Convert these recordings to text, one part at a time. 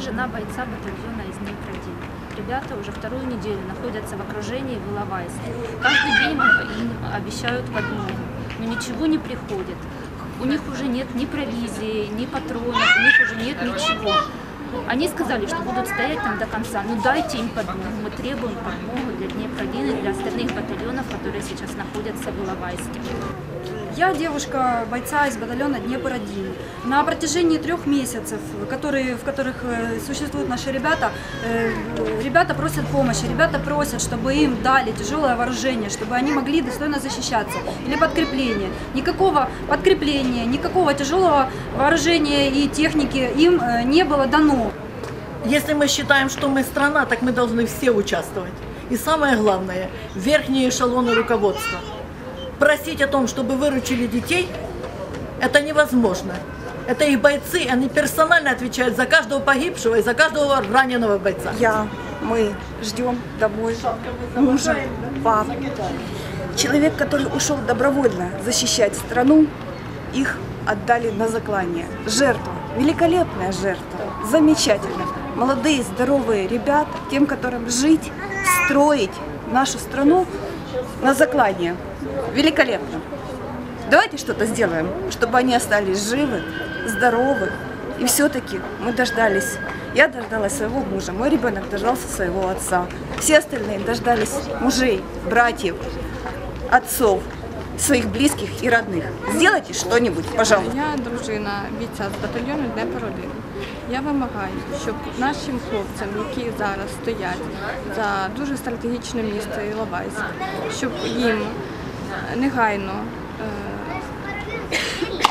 Жена бойца батальона из Днепродин. Ребята уже вторую неделю находятся в окружении в Иловайске. Каждый день им обещают подмогу, но ничего не приходит. У них уже нет ни провизии, ни патронов, у них уже нет ничего. Они сказали, что будут стоять там до конца. Ну дайте им подмогу. Мы требуем подмогу для Днепродина и для остальных батальонов, которые сейчас находятся в Иловайске. Я девушка бойца из батальона Днепр-1. На протяжении трех месяцев, которые, в которых э, существуют наши ребята, э, ребята просят помощи, ребята просят, чтобы им дали тяжелое вооружение, чтобы они могли достойно защищаться или подкрепление. Никакого подкрепления, никакого тяжелого вооружения и техники им э, не было дано. Если мы считаем, что мы страна, так мы должны все участвовать. И самое главное, верхние эшелоны руководства. Просить о том, чтобы выручили детей, это невозможно. Это их бойцы, они персонально отвечают за каждого погибшего и за каждого раненого бойца. Я, мы ждем домой мужа, папу. Человек, который ушел добровольно защищать страну, их отдали на заклание. Жертва, великолепная жертва, замечательно. Молодые, здоровые ребята, тем, которым жить, строить нашу страну на заклание. Великолепно. Давайте что-то сделаем, чтобы они остались живы, здоровы. И все-таки мы дождались. Я дождалась своего мужа, мой ребенок дождался своего отца. Все остальные дождались мужей, братьев, отцов, своих близких и родных. Сделайте что-нибудь, пожалуйста. Я дружина бійця з батальйону Днепр 1. Я вимагаю, щоб нашим хлопцям, які зараз стоять за дуже стратегічне місто Іловайськ, щоб їм негайно е,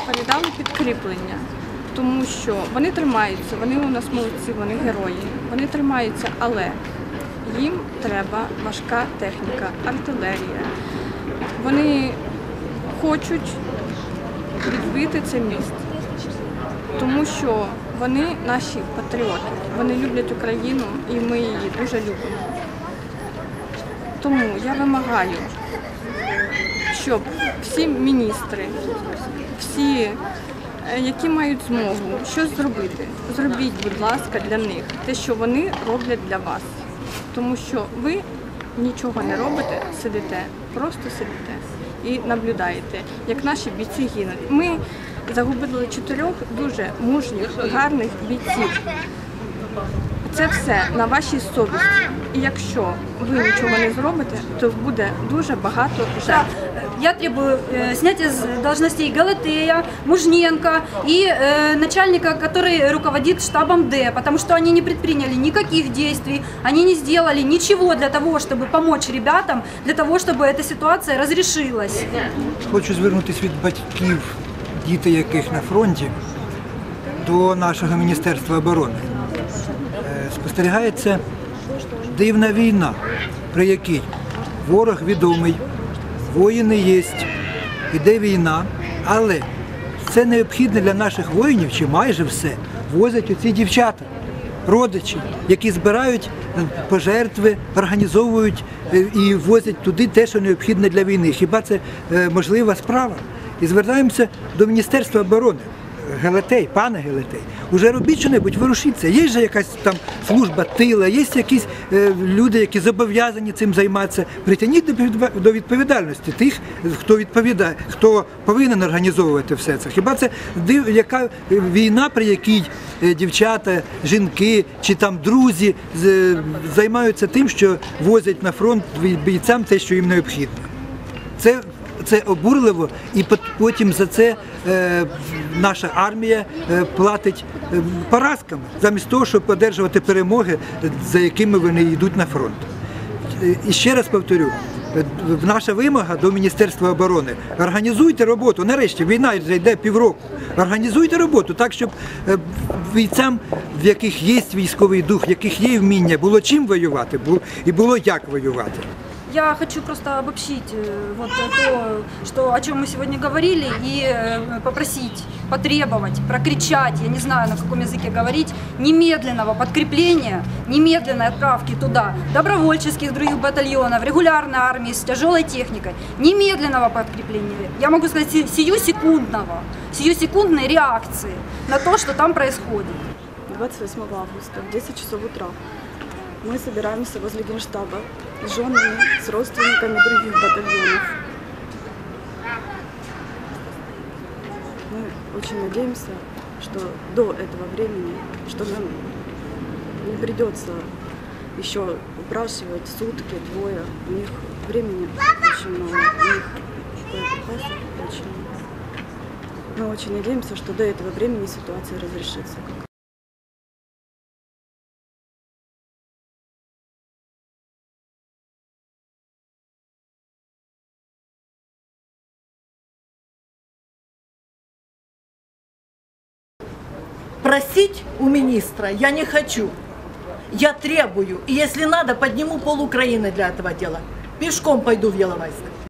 передали підкріплення, тому що вони тримаються, вони у нас молодці, вони герої, вони тримаються, але їм треба важка техніка, артилерія. Вони хочуть відбити це місто, тому що вони наші патріоти, вони люблять Україну і ми її дуже любимо. Тому я вимагаю, щоб всі міністри, всі, е, які мають змогу щось зробити, зробіть, будь ласка, для них те, що вони роблять для вас. Тому що ви нічого не робите, сидите, просто сидите і наблюдаєте, як наші бійці гинуть. Ми загубили чотирьох дуже мужніх, гарних бійців. Це все на вашій совісті. І якщо ви нічого не зробите, то буде дуже багато жертв. Я требую э, снятия с должностей Галатея, Мужненко и э, начальника, который руководит штабом Д, потому что они не предприняли никаких действий, они не сделали ничего для того, чтобы помочь ребятам, для того, чтобы эта ситуация разрешилась. Хочу звернутися від батьків, діти яких на фронті, до нашого Міністерства оборони. Спостерігається дивна війна, при якій ворог відомий, воїни є, іде війна, але це необхідне для наших воїнів, чи майже все, возять оці дівчата, родичі, які збирають е, пожертви, організовують е, і возять туди те, що необхідне для війни. Хіба це е, можлива справа? І звертаємося до Міністерства оборони. Гелетей, пане Гелетей, уже робіть що-небудь, ворушіться. Є же якась там служба тила, є якісь е, люди, які зобов'язані цим займатися. Притягніть до до відповідальності тих, хто відповідає, хто повинен організовувати все це. Хіба це див, яка війна, при якій е, дівчата, жінки чи там друзі з- займаються тим, що возять на фронт бійцям те, що їм необхідно. Це, це обурливо, і потім за це е, наша армія е, платить е, поразками, замість того, щоб одержувати перемоги, за якими вони йдуть на фронт. І ще раз повторю. Наша вимога до Міністерства оборони організуйте роботу. Нарешті війна вже йде півроку. Організуйте роботу так, щоб бійцям, в яких є військовий дух, в яких є вміння, було чим воювати, і було як воювати. Я хочу просто обобщить э, вот то, что, о чем мы сегодня говорили, и э, попросить, потребовать, прокричать, я не знаю на каком языке говорить, немедленного подкрепления, немедленной отправки туда добровольческих других батальонов, регулярной армии с тяжелой техникой, немедленного подкрепления, я могу сказать, си- сию секундного, сию секундной реакции на то, что там происходит. 28 августа в 10 часов утра мы собираемся возле Генштаба с женами, с родственниками других батальонов. Мы очень надеемся, что до этого времени, что нам не придется еще упрашивать сутки, двое. У них времени очень мало, у них боеприпасов очень мало. Мы очень надеемся, что до этого времени ситуация разрешится. Просить у министра я не хочу. Я требую. И если надо, подниму пол Украины для этого дела. Пешком пойду в Еловайск.